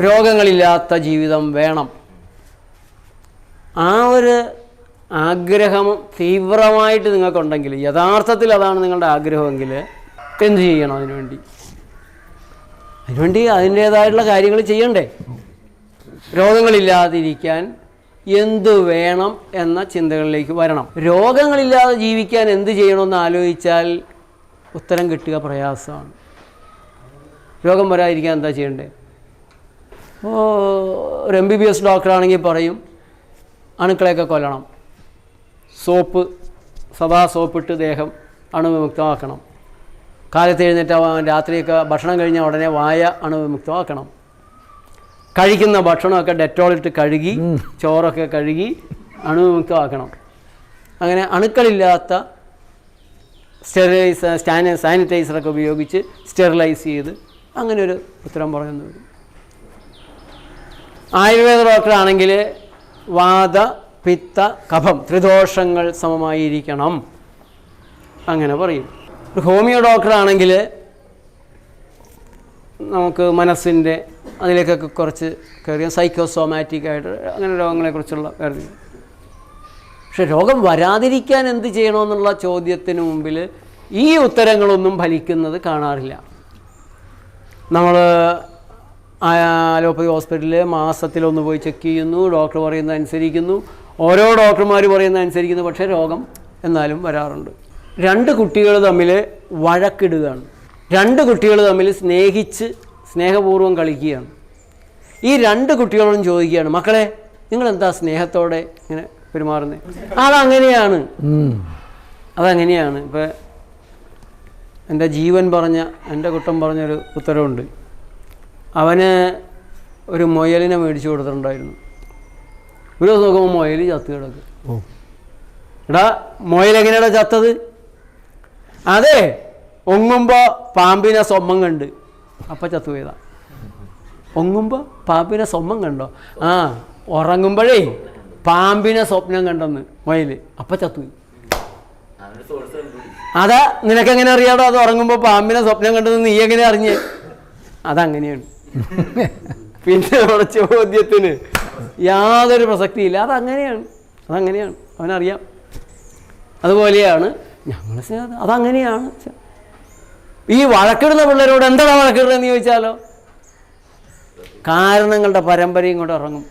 രോഗങ്ങളില്ലാത്ത ജീവിതം വേണം. ആ ഒരു ആഗ്രഹം തീവ്രമായിട്ട് നിങ്ങൾക്കുണ്ടെങ്കിൽ യഥാർത്ഥത്തിൽ അതാണ് നിങ്ങളുടെ ആഗ്രഹമെങ്കിൽ എന്ത് ചെയ്യണം അതിനുവേണ്ടി? അതിനുവേണ്ടി അതിന്റേതായിട്ടുള്ള കാര്യങ്ങൾ ചെയ്യണ്ടേ? രോഗങ്ങളില്ലാതിരിക്കാൻ എന്തു വേണം എന്ന ചിന്തകളിലേക്ക് വരണം. രോഗങ്ങളില്ലാതെ ജീവിക്കാൻ എന്ത് ചെയ്യണമെന്ന് ആലോചിച്ചാൽ ഉത്തരം കിട്ടുക പ്രയാസമാണ്. രോഗം വരാതിരിക്കാൻ എന്താ ചെയ്യണ്ടേ? ഒരു എം ബി ബി എസ് ഡോക്ടറാണെങ്കിൽ പറയും അണുക്കളെയൊക്കെ കൊല്ലണം. സോപ്പ് സദാ സോപ്പിട്ട് ദേഹം അണുവിമുക്തമാക്കണം. കാലത്ത് എഴുന്നേറ്റ് രാത്രിയൊക്കെ ഭക്ഷണം കഴിഞ്ഞ ഉടനെ വായ അണുവിമുക്തമാക്കണം. കഴിക്കുന്ന ഭക്ഷണമൊക്കെ ഡെറ്റോളിട്ട് കഴുകി ചോറൊക്കെ കഴുകി അണുവിമുക്തമാക്കണം. അങ്ങനെ അണുക്കളില്ലാത്ത സ്റ്റെറിലൈസ് സ്റ്റാനി സാനിറ്റൈസറൊക്കെ ഉപയോഗിച്ച് സ്റ്റെറിലൈസ് ചെയ്ത് അങ്ങനെ ഒരു ഉത്തരം പറയുന്നു വരും ആയുർവേദ ഡോക്ടറാണെങ്കിൽ വാത പിത്ത കഫം ത്രിദോഷങ്ങൾ സമമായിരിക്കണം. അങ്ങനെ പറയും. ഹോമിയോ ഡോക്ടറാണെങ്കിൽ നമുക്ക് മനസ്സിന്റെ അതിലേക്കൊക്കെ കുറച്ച് കയറിയ സൈക്കോസോമാറ്റിക് ആയിട്ട് അങ്ങനെ രോഗങ്ങളെക്കുറിച്ചുള്ള കാര്യങ്ങൾ പക്ഷെ രോഗം വരാതിരിക്കാൻ എന്ത് ചെയ്യണമെന്നുള്ള ചോദ്യത്തിന് മുമ്പിൽ ഈ ഉത്തരങ്ങളൊന്നും ഫലിക്കുന്നത് കാണാറില്ല. നമ്മൾ അലോപ്പതി ഹോസ്പിറ്റലിൽ മാസത്തിലൊന്ന് പോയി ചെക്ക് ചെയ്യുന്നു ഡോക്ടർ പറയുന്നത് അനുസരിക്കുന്നു. ഓരോ ഡോക്ടർമാർ പറയുന്നത് അനുസരിക്കുന്നു പക്ഷേ രോഗം എന്നാലും വരാറുണ്ട്. രണ്ട് കുട്ടികൾ തമ്മിൽ വഴക്കിടുകയാണ്. രണ്ട് കുട്ടികൾ തമ്മിൽ സ്നേഹിച്ച് സ്നേഹപൂർവം കളിക്കുകയാണ്. ഈ രണ്ട് കുട്ടികളോടും ചോദിക്കുകയാണ് മക്കളെ നിങ്ങൾ എന്താ സ്നേഹത്തോടെ ഇങ്ങനെ പെരുമാറുന്നത് അതങ്ങനെയാണ്. അതങ്ങനെയാണ്. ഇപ്പം എന്റെ ജീവൻ പറഞ്ഞ എന്റെ കുട്ടം പറഞ്ഞൊരു ഉത്തരവുണ്ട്. അവന് ഒരു മൊയലിനെ മേടിച്ചു കൊടുത്തിട്ടുണ്ടായിരുന്നു. ഒരു ദിവസം നോക്കുമ്പോൾ മുയൽ ചത്ത് കിടക്കും. എടാ മുയൽ എങ്ങനെയാടാ ചത്തത്? അതെ ഒങ്ങുമ്പോൾ പാമ്പിനെ സ്വമ്മം കണ്ട്. അപ്പം ചത്തുപോയതാ ഒങ്ങുമ്പോൾ പാമ്പിനെ സ്വമ്മം കണ്ടോ? ആ ഉറങ്ങുമ്പോഴേ പാമ്പിനെ സ്വപ്നം കണ്ടെന്ന് മുയൽ അപ്പം ചത്തുപോയി അതാ നിനക്കെങ്ങനെ അറിയാടോ? അത് ഉറങ്ങുമ്പോൾ പാമ്പിനെ സ്വപ്നം കണ്ടെന്ന് നീ എങ്ങനെ അറിഞ്ഞ്? അതങ്ങനെയാണ്. പിന്നെ നമ്മുടെ ചോദ്യത്തിന് യാതൊരു പ്രസക്തിയില്ല. അതങ്ങനെയാണ്. അതങ്ങനെയാണ്. അവനറിയാം. അതുപോലെയാണ് ഞങ്ങൾ അതങ്ങനെയാണ്. ഈ വഴക്കിടുന്ന പിള്ളേരോട് എന്താണ് വഴക്കിടുന്നതെന്ന് ചോദിച്ചാലോ? കാരണങ്ങളുടെ പരമ്പരയും കൊണ്ട് ഇറങ്ങും.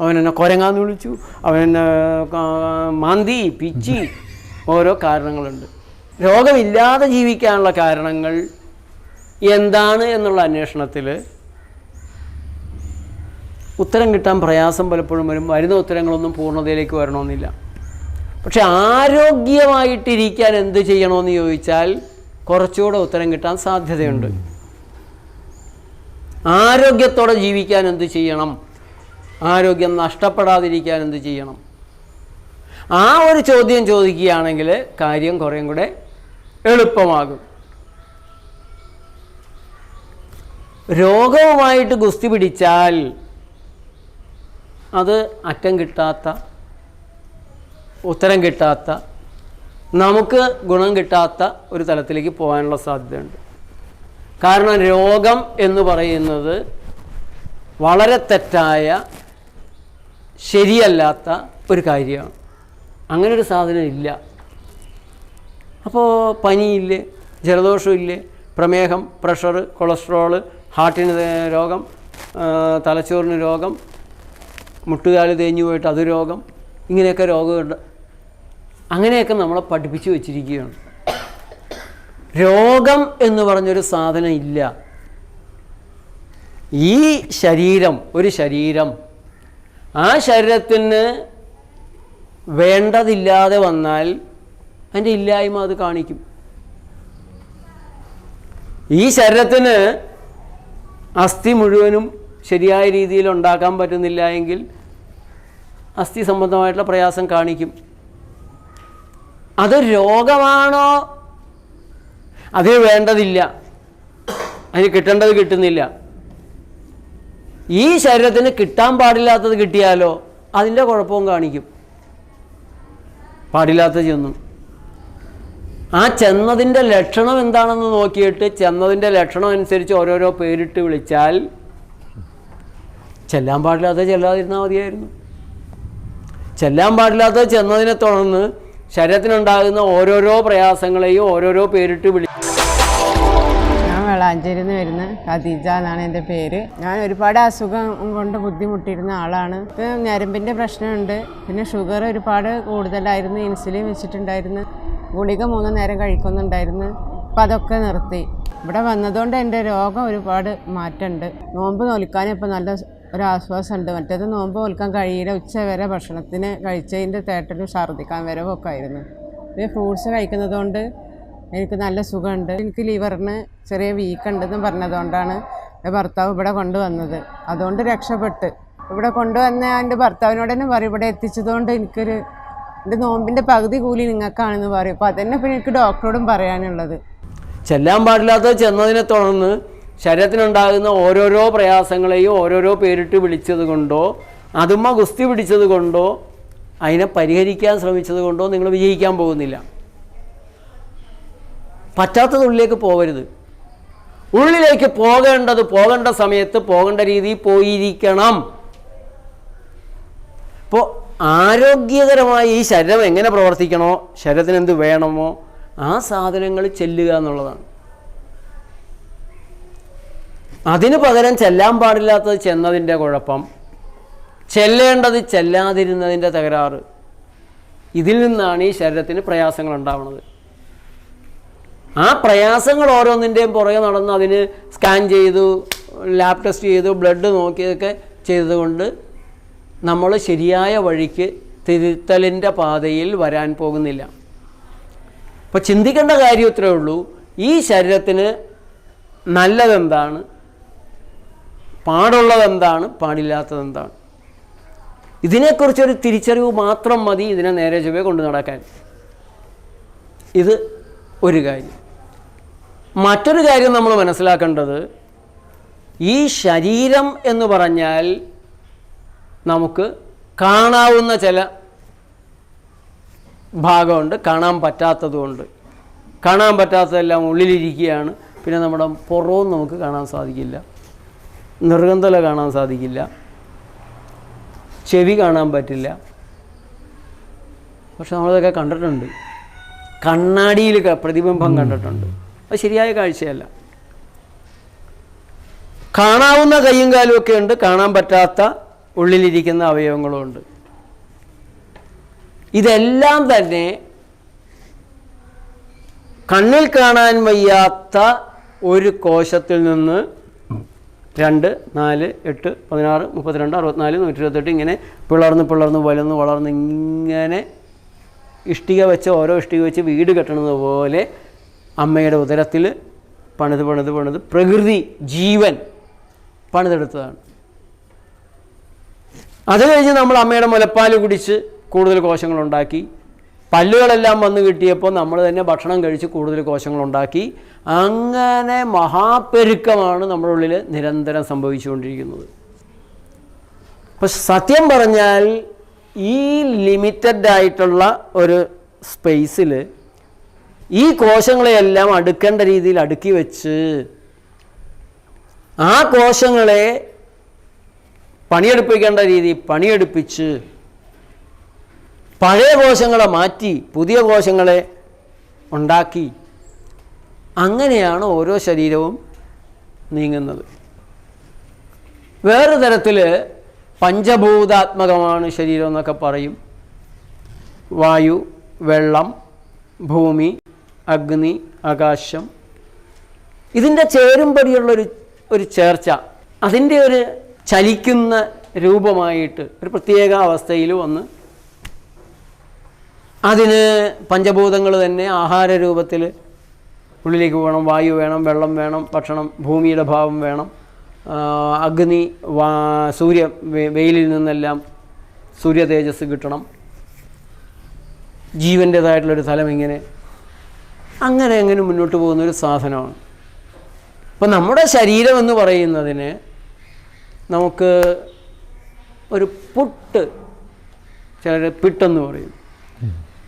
അവൻ എന്നെ കൊരങ്ങാന്ന് വിളിച്ചു. കാ- മാന്തി പിച്ചി ഓരോ കാരണങ്ങളുണ്ട്. രോഗമില്ലാതെ ജീവിക്കാനുള്ള കാരണങ്ങൾ എന്താണ് എന്നുള്ള അന്വേഷണത്തിൽ ഉത്തരം കിട്ടാൻ പ്രയാസം പലപ്പോഴും വരും. വരുന്ന ഉത്തരങ്ങളൊന്നും പൂർണതയിലേക്ക് വരണമെന്നില്ല. പക്ഷെ ആരോഗ്യമായിട്ടിരിക്കാൻ എന്ത് ചെയ്യണമെന്ന് ചോദിച്ചാൽ കുറച്ചുകൂടെ ഉത്തരം കിട്ടാൻ സാധ്യതയുണ്ട്. ആരോഗ്യത്തോടെ ജീവിക്കാൻ എന്ത് ചെയ്യണം? ആരോഗ്യം നഷ്ടപ്പെടാതിരിക്കാൻ എന്ത് ചെയ്യണം? ആ ഒരു ചോദ്യം ചോദിക്കുകയാണെങ്കിൽ കാര്യം കുറേയും കൂടെ എളുപ്പമാകും. രോഗവുമായിട്ട് ഗുസ്തി പിടിച്ചാൽ അത് അറ്റം കിട്ടാത്ത ഉത്തരം കിട്ടാത്ത നമുക്ക് ഗുണം കിട്ടാത്ത ഒരു തലത്തിലേക്ക് പോകാനുള്ള സാധ്യതയുണ്ട്. കാരണം രോഗം എന്ന് പറയുന്നത് വളരെ തെറ്റായ ശരിയല്ലാത്ത ഒരു കാര്യമാണ്. അങ്ങനെ ഒരു സാധനം ഇല്ല. അപ്പോൾ പനിയില്ലേ ജലദോഷമില്ലേ പ്രമേഹം പ്രഷർ കൊളസ്ട്രോൾ ഹാർട്ടിന് രോഗം തലച്ചോറിന് രോഗം മുട്ടുകാൽ തേഞ്ഞു പോയിട്ട് അത് രോഗം ഇങ്ങനെയൊക്കെ രോഗമുണ്ട്. അങ്ങനെയൊക്കെ നമ്മളെ പഠിപ്പിച്ചു വച്ചിരിക്കുകയാണ്. രോഗം എന്ന് പറഞ്ഞൊരു സാധനം ഇല്ല. ഈ ശരീരം ഒരു ശരീരം ആ ശരീരത്തിന് വേണ്ടതില്ലാതെ വന്നാൽ അതിന്റെ ഇല്ലായ്മ അത് കാണിക്കും. ഈ ശരീരത്തിന് അസ്ഥി മുഴുവനും ശരിയായ രീതിയിൽ ഉണ്ടാക്കാൻ പറ്റുന്നില്ല എങ്കിൽ അസ്ഥി സംബന്ധമായിട്ടുള്ള പ്രയാസം കാണിക്കും. അത് രോഗമാണോ? അതിന് വേണ്ടതില്ല. അതിന് കിട്ടേണ്ടത് കിട്ടുന്നില്ല. ഈ ശരീരത്തിന് കിട്ടാൻ പാടില്ലാത്തത് കിട്ടിയാലോ അതിന്റെ കുഴപ്പവും കാണിക്കും. പാടില്ലാത്ത ചെന്നു ആ ചെന്നതിന്റെ ലക്ഷണം എന്താണെന്ന് നോക്കിയിട്ട് ചെന്നതിന്റെ ലക്ഷണം അനുസരിച്ച് ഓരോരോ പേരിട്ട് വിളിച്ചാൽ ചെല്ലാൻ പാടില്ലാത്ത ചെല്ലാതിരുന്നാൽ മതിയായിരുന്നു. ചെല്ലാൻ പാടില്ലാത്ത ചെന്നതിനെ തുടർന്ന് ശരീരത്തിനുണ്ടാകുന്ന ഓരോരോ പ്രയാസങ്ങളെയും ഓരോരോ പേരിട്ട് വിളി ഞാൻ വളാഞ്ചേരിയിൽ നിന്ന് വരുന്ന ഖദീജ എന്നാണ് എന്റെ പേര്. ഞാൻ ഒരുപാട് അസുഖം കൊണ്ട് ബുദ്ധിമുട്ടിയിരുന്ന ആളാണ്. ഞരമ്പിന്റെ പ്രശ്നമുണ്ട്. പിന്നെ ഷുഗർ ഒരുപാട് കൂടുതലായിരുന്നു. ഇൻസുലിൻ വെച്ചിട്ടുണ്ടായിരുന്നു. ഗുളിക മൂന്ന് നേരം കഴിക്കുന്നുണ്ടായിരുന്നു. അപ്പം അതൊക്കെ നിർത്തി. ഇവിടെ വന്നതുകൊണ്ട് എന്റെ രോഗം ഒരുപാട് മാറ്റമുണ്ട്. നോമ്പ് നോൽക്കാനും ഇപ്പം നല്ല ഒരു ആശ്വാസമുണ്ട്. മറ്റേത് നോമ്പ് നോൽക്കാൻ കഴിയില്ല. ഉച്ച വരെ ഭക്ഷണത്തിന് കഴിച്ചതിന്റെ തേട്ടലും ഛർദ്ദിക്കാൻ വരവും ഒക്കെ ആയിരുന്നു. ഇത് ഫ്രൂട്ട്സ് കഴിക്കുന്നതുകൊണ്ട് എനിക്ക് നല്ല സുഖമുണ്ട്. എനിക്ക് ലിവറിന് ചെറിയ വീക്ക് ഉണ്ടെന്ന് പറഞ്ഞതുകൊണ്ടാണ് ഭർത്താവ് ഇവിടെ കൊണ്ടുവന്നത്. അതുകൊണ്ട് രക്ഷപ്പെട്ട്. ഇവിടെ കൊണ്ടുവന്ന എന്റെ ഭർത്താവിനോട് തന്നെ പറയും ഇവിടെ എത്തിച്ചതുകൊണ്ട് എനിക്കൊരു എന്റെ നോമ്പിന്റെ പകുതി കൂലി നിങ്ങൾക്കാണെന്ന് പറയും. അപ്പോൾ അതന്നെ പിന്നെ എനിക്ക് ഡോക്ടറോടും പറയാനുള്ളത്. ചെല്ലാൻ പാടില്ലാത്ത ചെന്നതിനെ തുടർന്ന് ശരീരത്തിനുണ്ടാകുന്ന ഓരോരോ പ്രയാസങ്ങളെയും ഓരോരോ പേരിട്ട് വിളിച്ചത് കൊണ്ടോ അതുമ്മ ഗുസ്തി പിടിച്ചത് കൊണ്ടോ അതിനെ പരിഹരിക്കാൻ ശ്രമിച്ചത് കൊണ്ടോ നിങ്ങൾ വിജയിക്കാൻ പോകുന്നില്ല. പറ്റാത്തതുള്ളിലേക്ക് പോകരുത് ഉള്ളിലേക്ക് പോകേണ്ടത് പോകേണ്ട സമയത്ത് പോകേണ്ട രീതിയിൽ പോയിരിക്കണം. ഇപ്പോൾ ആരോഗ്യകരമായി ഈ ശരീരം എങ്ങനെ പ്രവർത്തിക്കണോ ശരീരത്തിന് എന്ത് വേണമോ ആ സാധനങ്ങൾ ചെല്ലുക എന്നുള്ളതാണ്. അതിന് പകരം ചെല്ലാൻ പാടില്ലാത്തത് ചെന്നതിന്റെ കുഴപ്പം ചെല്ലേണ്ടത് ചെല്ലാതിരുന്നതിന്റെ തകരാറ്. ഇതിൽ നിന്നാണ് ഈ ശരീരത്തിന് പ്രയാസങ്ങൾ ഉണ്ടാവുന്നത്. ആ പ്രയാസങ്ങൾ ഓരോന്നിന്റെയും പുറകെ നടന്ന് അതിന് സ്കാൻ ചെയ്തു ലാബ് ടെസ്റ്റ് ചെയ്തു ബ്ലഡ് നോക്കിയതൊക്കെ ചെയ്തതുകൊണ്ട് നമ്മൾ ശരിയായ വഴിക്ക് തിരുത്തലിന്റെ പാതയിൽ വരാൻ പോകുന്നില്ല. അപ്പോൾ ചിന്തിക്കേണ്ട കാര്യം ഇത്രയേ ഉള്ളൂ. ഈ ശരീരത്തിന് നല്ലതെന്താണ്? പാടുള്ളതെന്താണ്? പാടില്ലാത്തതെന്താണ്? ഇതിനെക്കുറിച്ചൊരു തിരിച്ചറിവ് മാത്രം മതി ഇതിനെ നേരെ ചൊവ്വേ കൊണ്ടു നടക്കാൻ. ഇത് ഒരു കാര്യം. മറ്റൊരു കാര്യം നമ്മൾ മനസ്സിലാക്കേണ്ടത് ഈ ശരീരം എന്ന് പറഞ്ഞാൽ നമുക്ക് കാണാവുന്ന ചില ഭാഗമുണ്ട്. കാണാൻ പറ്റാത്തതുകൊണ്ട് കാണാൻ പറ്റാത്തതെല്ലാം ഉള്ളിലിരിക്കുകയാണ്. പിന്നെ നമ്മുടെ പുറവും നമുക്ക് കാണാൻ സാധിക്കില്ല. നിർഗന്ധല കാണാൻ സാധിക്കില്ല. ചെവി കാണാൻ പറ്റില്ല. പക്ഷെ നമ്മളതൊക്കെ കണ്ടിട്ടുണ്ട്. കണ്ണാടിയിൽ പ്രതിബിംബം കണ്ടിട്ടുണ്ട്. അത് ശരിയായ കാഴ്ചയല്ല. കാണാവുന്ന കൈയും കാലും ഒക്കെ ഉണ്ട്. കാണാൻ പറ്റാത്ത ഉള്ളിലിരിക്കുന്ന അവയവങ്ങളുമുണ്ട് ഇതെല്ലാം തന്നെ കണ്ണിൽ കാണാൻ വയ്യാത്ത ഒരു കോശത്തിൽ നിന്ന് രണ്ട് നാല് എട്ട് പതിനാറ് മുപ്പത്തിരണ്ട് അറുപത്തിനാല് നൂറ്റി ഇരുപത്തെട്ട് ഇങ്ങനെ പിളർന്ന് പിളർന്ന് വലർന്ന് വളർന്ന് ഇങ്ങനെ ഇഷ്ടിക വെച്ച് ഓരോ ഇഷ്ടിക വെച്ച് വീട് കെട്ടണത് പോലെ അമ്മയുടെ ഉദരത്തിൽ പണിത് പണിത് പണിത് പ്രകൃതി ജീവൻ പണിതെടുത്തതാണ്. അത് കഴിഞ്ഞ് നമ്മൾ അമ്മയുടെ മുലപ്പാൽ കുടിച്ച് കൂടുതൽ കോശങ്ങളുണ്ടാക്കി. പല്ലുകളെല്ലാം വന്ന് കിട്ടിയപ്പോൾ നമ്മൾ തന്നെ ഭക്ഷണം കഴിച്ച് കൂടുതൽ കോശങ്ങളുണ്ടാക്കി. അങ്ങനെ മഹാപെരുക്കമാണ് നമ്മുടെ ഉള്ളിൽ നിരന്തരം സംഭവിച്ചുകൊണ്ടിരിക്കുന്നത്. അപ്പം സത്യം പറഞ്ഞാൽ ഈ ലിമിറ്റഡ് ആയിട്ടുള്ള ഒരു സ്പേസിൽ ഈ കോശങ്ങളെയെല്ലാം അടുക്കേണ്ട രീതിയിൽ അടുക്കി വെച്ച് ആ കോശങ്ങളെ പണിയെടുപ്പിക്കേണ്ട രീതി പണിയെടുപ്പിച്ച് പഴയ കോശങ്ങളെ മാറ്റി പുതിയ കോശങ്ങളെ ഉണ്ടാക്കി അങ്ങനെയാണ് ഓരോ ശരീരവും നീങ്ങുന്നത്. വേറെ തരത്തിൽ പഞ്ചഭൂതാത്മകമാണ് ശരീരം എന്നൊക്കെ പറയും. വായു വെള്ളം ഭൂമി അഗ്നി ആകാശം. ഇതിന്റെ ചേരുംപടിയുള്ളൊരു ഒരു ചേർച്ച അതിന്റെ ഒരു ചലിക്കുന്ന രൂപമായിട്ട് ഒരു പ്രത്യേക അവസ്ഥയിൽ വന്ന് അതിന് പഞ്ചഭൂതങ്ങൾ തന്നെ ആഹാര രൂപത്തിൽ ഉള്ളിലേക്ക് പോകണം വായു വേണം വെള്ളം വേണം ഭക്ഷണം ഭൂമിയുടെ ഭാവം വേണം. അഗ്നി വാ സൂര്യ വെയിലിൽ നിന്നെല്ലാം സൂര്യ തേജസ് കിട്ടണം. ജീവന്റേതായിട്ടുള്ളൊരു തലം ഇങ്ങനെ അങ്ങനെ അങ്ങനെ മുന്നോട്ട് പോകുന്ന ഒരു സാധനമാണ്. അപ്പം നമ്മുടെ ശരീരം എന്ന് പറയുന്നതിന് നമുക്ക് ഒരു പുട്ട് ചിലർ പിട്ടെന്ന് പറയും.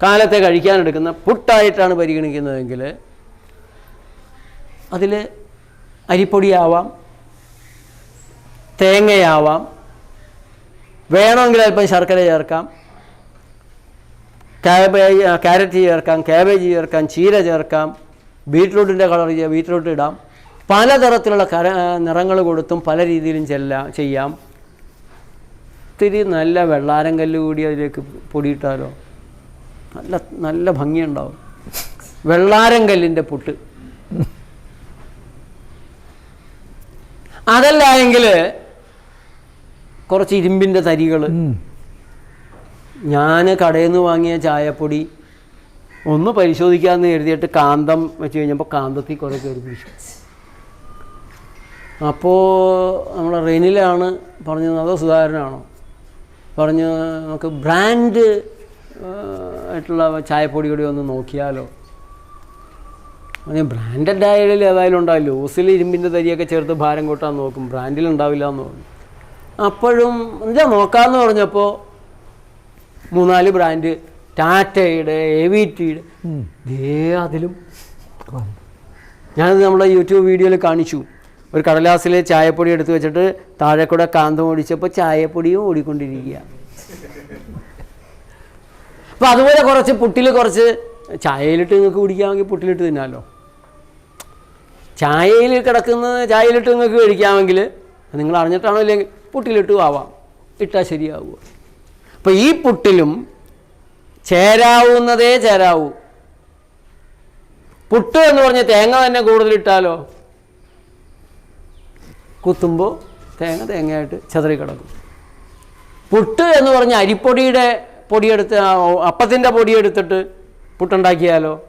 കാലത്തെ കഴിക്കാനെടുക്കുന്ന പുട്ടായിട്ടാണ് പരിഗണിക്കുന്നതെങ്കിൽ അതിൽ അരിപ്പൊടിയാവാം തേങ്ങയാവാം വേണമെങ്കിൽ അല്പം ശർക്കര ചേർക്കാം കാബേജ് ക്യാരറ്റ് ചേർക്കാം കാബേജ് ചേർക്കാം ചീര ചേർക്കാം ബീറ്റ്റൂട്ടിന്റെ കളർ ബീറ്റ്റൂട്ട് ഇടാം. പലതരത്തിലുള്ള കര നിറങ്ങൾ കൊടുത്തും പല രീതിയിലും ചെല്ലാം ചെയ്യാം. ഒത്തിരി നല്ല വെള്ളാരം കല്ല് കൂടി അതിലേക്ക് പൊടിയിട്ടാലോ? നല്ല നല്ല ഭംഗിയുണ്ടാവും. വെള്ളാരം കല്ലിന്റെ പുട്ട്. അതല്ല എങ്കിൽ കുറച്ച് ഇരുമ്പിന്റെ തരികൾ ഞാൻ കടയിൽ നിന്ന് വാങ്ങിയ ചായപ്പൊടി ഒന്ന് പരിശോധിക്കാമെന്ന് കരുതിയിട്ട് കാന്തം വെച്ച് കഴിഞ്ഞപ്പോൾ കാന്തത്തിൽ കുറേ കയറി പിടിച്ചു. അപ്പോൾ നമ്മൾ റെനിലാണ് പറഞ്ഞത് അതോ സുധാകരനാണോ? പറഞ്ഞു നമുക്ക് ബ്രാൻഡ് ആയിട്ടുള്ള ചായപ്പൊടി കൂടി ഒന്ന് നോക്കിയാലോ. ബ്രാൻഡഡ് ആയാലും ഏതായാലും ഉണ്ടാവില്ല ലൂസിൽ ഇരുമ്പിന്റെ തരിയൊക്കെ ചേർത്ത് ഭാരം കൂട്ടാൻ നോക്കും. ബ്രാൻഡിൽ ഉണ്ടാവില്ല എന്ന് പറഞ്ഞു. അപ്പോഴും എന്താ നോക്കാമെന്ന് പറഞ്ഞപ്പോൾ മൂന്നാൽ ബ്രാൻഡ് ടാറ്റയുടെ എ വി ടിയുടെ ദേ അതിലും. ഞാനത് നമ്മുടെ യൂട്യൂബ് വീഡിയോയിൽ കാണിച്ചു. ഒരു കടലാസിൽ ചായപ്പൊടി എടുത്തു വെച്ചിട്ട് താഴെ കൂടെ കാന്തം ഓടിച്ചപ്പോൾ ചായപ്പൊടിയും ഓടിക്കൊണ്ടിരിക്കുക. അപ്പം അതുപോലെ കുറച്ച് പുട്ടിൽ കുറച്ച് ചായയിലിട്ട് നിങ്ങൾക്ക് കുടിക്കാമെങ്കിൽ പുട്ടിലിട്ട് തിന്നാമല്ലോ ചായയിൽ കിടക്കുന്ന ചായയിലിട്ട് നിങ്ങൾക്ക് കഴിക്കാമെങ്കിൽ നിങ്ങൾ അറിഞ്ഞിട്ടാണോ ഇല്ലെങ്കിൽ പുട്ടിലിട്ടും ആവാം. ഇട്ടാൽ ശരിയാവുക. അപ്പോൾ ഈ പുട്ടിലും ചേരാവുന്നതേ ചേരാവൂ. പുട്ട് എന്ന് പറഞ്ഞ തേങ്ങ തന്നെ കൂടുതലിട്ടാലോ കുത്തുമ്പോൾ തേങ്ങ തേങ്ങയായിട്ട് ചതറി കിടക്കും. പുട്ട് എന്ന് പറഞ്ഞ അരിപ്പൊടിയുടെ പൊടിയെടുത്ത് അപ്പത്തിന്റെ പൊടിയെടുത്തിട്ട് പുട്ടുണ്ടാക്കിയാലോ?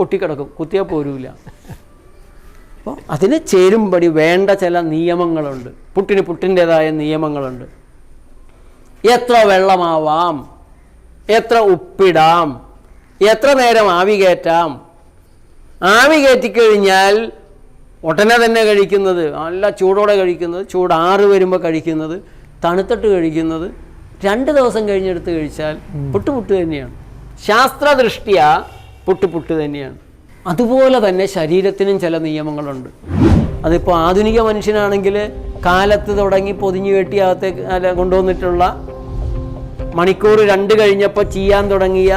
ഒട്ടിക്കിടക്കും കുത്തിയാൽ പോരൂല. അപ്പോൾ അതിന് ചേരുംപടി വേണ്ട ചില നിയമങ്ങളുണ്ട്. പുട്ടിന് പുട്ടിന്റെതായ നിയമങ്ങളുണ്ട്. എത്ര വെള്ളമാവാം? എത്ര ഉപ്പിടാം? എത്ര നേരം ആവി കയറ്റാം? ആവി കയറ്റിക്കഴിഞ്ഞാൽ ഉടനെ തന്നെ കഴിക്കുന്നത് നല്ല ചൂടോടെ കഴിക്കുന്നത് ആറ് വരുമ്പോൾ കഴിക്കുന്നത് തണുത്തിട്ട് കഴിക്കുന്നത് രണ്ട് ദിവസം കഴിഞ്ഞെടുത്ത് കഴിച്ചാൽ പുട്ട് പുട്ട് തന്നെയാണ്. ശാസ്ത്രദൃഷ്ടിയ പുട്ട് പുട്ട് തന്നെയാണ്. അതുപോലെ തന്നെ ശരീരത്തിനും ചില നിയമങ്ങളുണ്ട്. അതിപ്പോൾ ആധുനിക മനുഷ്യനാണെങ്കിൽ കാലത്ത് തുടങ്ങി പൊതിഞ്ഞു കെട്ടി അകത്തേക്ക് കൊണ്ടുവന്നിട്ടുള്ള മണിക്കൂർ രണ്ട് കഴിഞ്ഞപ്പോൾ ചെയ്യാൻ തുടങ്ങിയ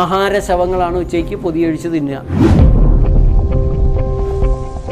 ആഹാര ശവങ്ങളാണ് ഉച്ചയ്ക്ക് പൊതിയൊഴിച്ച് തിന്നുക.